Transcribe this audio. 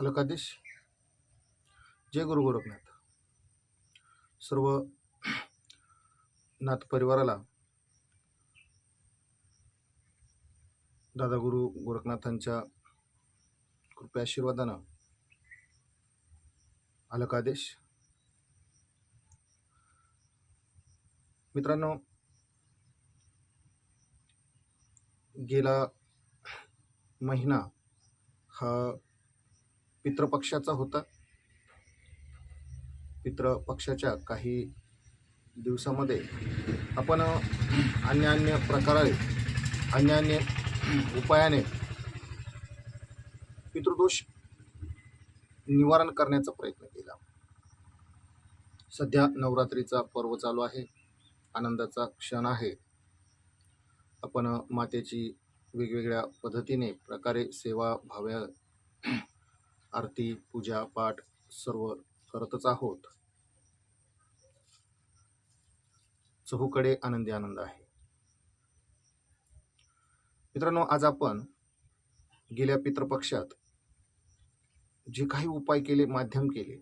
अलकादेश जय गुरु गोरखनाथ. सर्व नाथ परिवाराला दादा गुरु गोरखनाथांच्या कृपया आशीर्वादानं. अलकादेश मित्रांनो गेला महिना हा पितृपक्षाचा होता. पितृपक्षाच्या काही दिवसामध्ये आपण अन्य अन्य प्रकारे अन्य अन्य उपायाने पितृदोष निवारण करण्याचा प्रयत्न केला. सध्या नवरात्रीचा पर्व चालू आहे. आनंदाचा क्षण आहे. आपण मातेची वेगवेगळ्या पद्धतीने प्रकारे सेवा भाव्या आरती पूजा पाठ सर्व करतच आहोत. चहूकडे आनंदी आनंद आहे. मित्रांनो आज आपण गेल्या पितृपक्षात जे काही उपाय केले माध्यम केले